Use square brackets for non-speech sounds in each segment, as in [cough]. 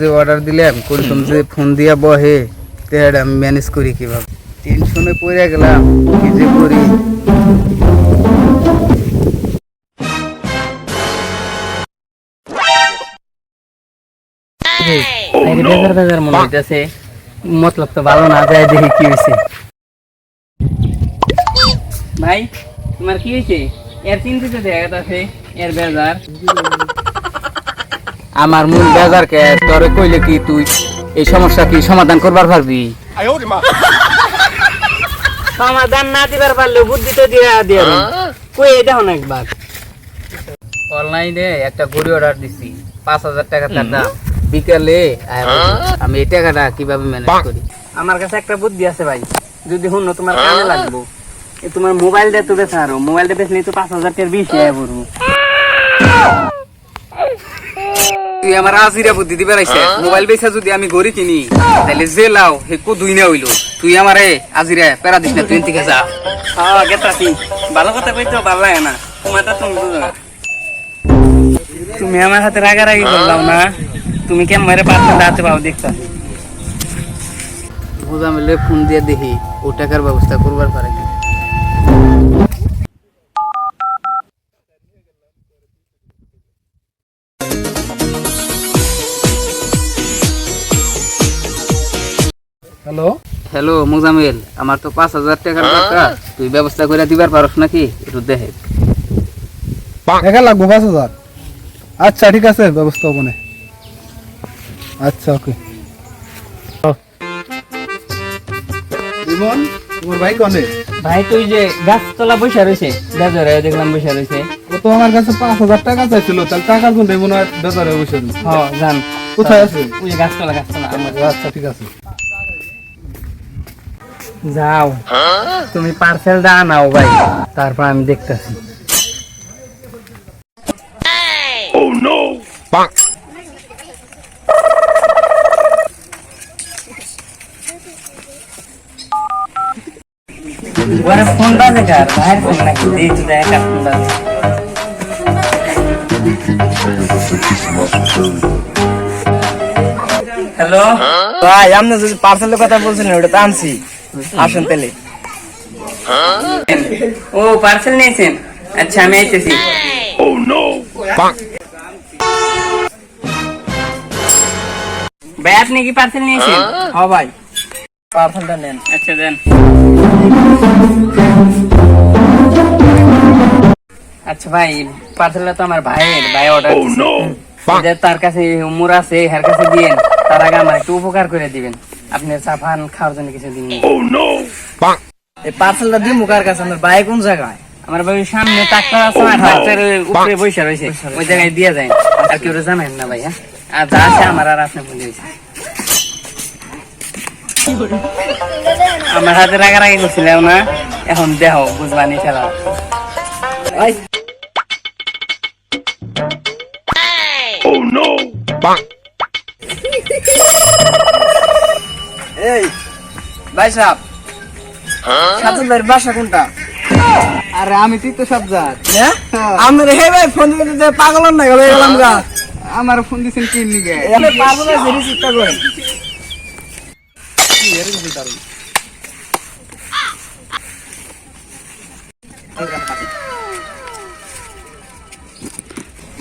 যে অর্ডার দিলাম করতাম যে ফোন দিয়া বহে তেহাটা আমি ম্যানেজ করি কীভাবে? টেনশনে পড়ে গেলাম, কি যে করি? বেজার বেজার মনে হইতেছে, মতলব তো ভালো না যায় দেখি কি হয়েছে ভাই, তোমার কি হয়েছে এর চিন্তিত দেখা যাচ্ছে এর বেজার। আমার মূল বেজার কে তোরে কইলে কি তুই? এই সমস্যা কি সমাধান করবার পারবি? সমাধান না দিবার পারলে বুদ্ধি তো দিয়া দিয়া কই এটা হন একবার। অনলাইনে একটা ঘড়ি অর্ডার দিছি। পাঁচ হাজার টাকা তার দাম। বিকালে আমি এই টাকাটা কীভাবে ম্যানেজ করি? আমার কাছে একটা বুদ্ধি আছে ভাই। যদি শুনো তোমার কানে লাগবো এ তোমার মোবাইল দিয়ে তো বেচা আরও মোবাইলটা বেচলে তো পাঁচ হাজার টাকার বেশি আয় পড়ব তুই আমার আজিরা বুদ্ধি দিবে রাইছে মোবাইল বেচা যদি আমি গড়ি কিনি তাহলে যে লাও হে দুই না হইল। তুই আমারে আজিরা পেরা দিস না তুই হ্যাঁ গেতাছি ভালো কথা কইতো ভালো লাগে না। তোমারটা তুমি বুঝো না। তুমি আমার হাতে রাগারাগি করলাম না। তুমি কেমন মেরে পাশে দাঁড়াতে পাও দেখতা? বুঝা মিলে ফোন দিয়ে দেখি ও টাকার ব্যবস্থা করবার পারে হ্যালো? হ্যালো মুজামিল আমার তো পাঁচ হাজার টাকার দরকার। তুই ব্যবস্থা করে দিবার পারস নাকি? একটু দেখে। একা লাগবো পাঁচ হাজার। আচ্ছা ঠিক আছে ব্যবস্থা হব আচ্ছা ওকে। তোমার ভাই কনে? ভাই তুই যে গাছতলা বসে রয়েছে বেজারে দেখলাম বসে রয়েছে। ও তো আমার কাছে পাঁচ হাজার টাকা চাইছিল তাহলে টাকার জন্য মনে হয় বেজারে বসে রয়েছে। জান। কোথায় আছে? ওই যে গাছতলা গাছতলা। আমার আচ্ছা ঠিক আছে। যাও। তুমি পার্সেলটা আনাও ভাই। তারপর আমি দেখতেছি। ভাইয়ের ফোন নাকি হ্যালো ভাই আপনি যদি পার্সেলের কথা বলছিলেন ওটা তো আনছি। আসুন তাহলে। ও পার্সেল নিয়েছেন? আচ্ছা আমি আইতেছি। ভাই আপনি কি পার্সেল নিয়েছেন? হ্যাঁ। ভাই। পার্সেলটা নেন। আচ্ছা দেন। আচ্ছা ভাই পার্সেলটা তো আমার ভাইয়ের। ভাই অর্ডার তার কাছে উমর আছে হের কাছে দিয়েন তার আগে আমার একটু উপকার করে দিবেন। আপনি সাফান খাওয়ার জন্য কিছু দিন। এই পার্সেলটা দিই মুখার কাছে? আমার ভাই কোন জায়গায়? আমার বাড়ি সামনে টাকা আছে না হাতের উপরে বসে রয়েছে। ওই জায়গায় দিয়ে যায়। আর কেউ জানেন না ভাই হ্যাঁ? আর যা আছে আমার আর আপনি বলে দিয়েছে আমার হাতে রাগারাগি করছিলাম না এখন দেহ বুঝবানি খেলা। ভাই। এই ভাই সাহেব। সাতুলের বাসা কোনটা? আরে আমি তুই তো সব জাত হ্যাঁ হে ভাই ফোন দিতে পাগল না গেল গেলাম গা। আমার ফোন দিছেন কি নিগে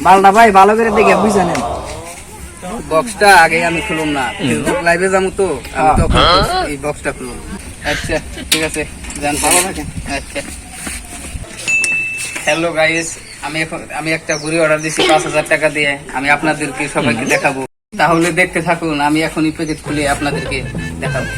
মালটা ভাই ভালো করে দেখে বুঝে নেন। বক্সটা আগে আমি খুলুম না। ফেসবুক লাইভে যাব তো আমি তখন এই বক্সটা খুলুম। আচ্ছা ঠিক আছে জান ভালো থাকেন। আচ্ছা। হ্যালো গাইস আমি এখন আমি একটা ঘুরি অর্ডার দিছি পাঁচ হাজার টাকা দিয়ে। আমি আপনাদেরকে সবাইকে দেখাবো। তাহলে দেখতে থাকুন আমি এখনই প্যাকেট খুলে আপনাদেরকে দেখাবো।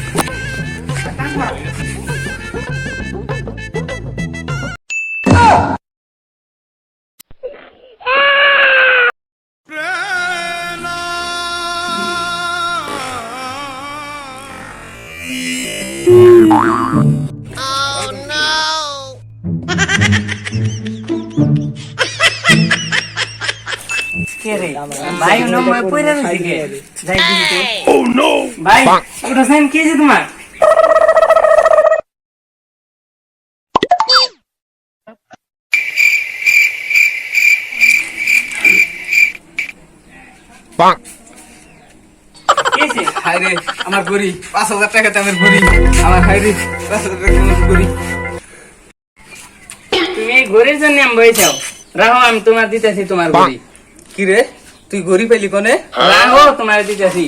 ভাই কে? যে তোমার? হাই পাঁচ পাঁচ তুমি আমি তুই গড়ি পাইলি কোনে? তোমার দিতেছি?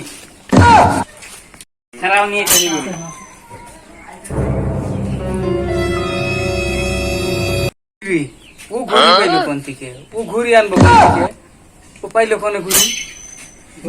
ও পাইলো কোন ও আনব ও পাইলো কোনে ঘড়ি এই ধরো তোমার ঘড়ি এটাই তো এটাই তো আমি অর্ডার দিতি এটা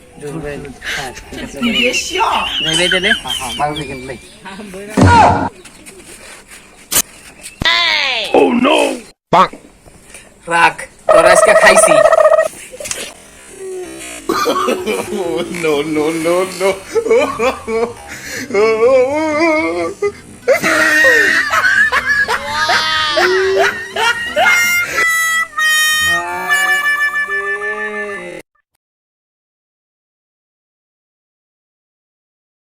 রাখ তোর খাইছি no, no, no. [laughs]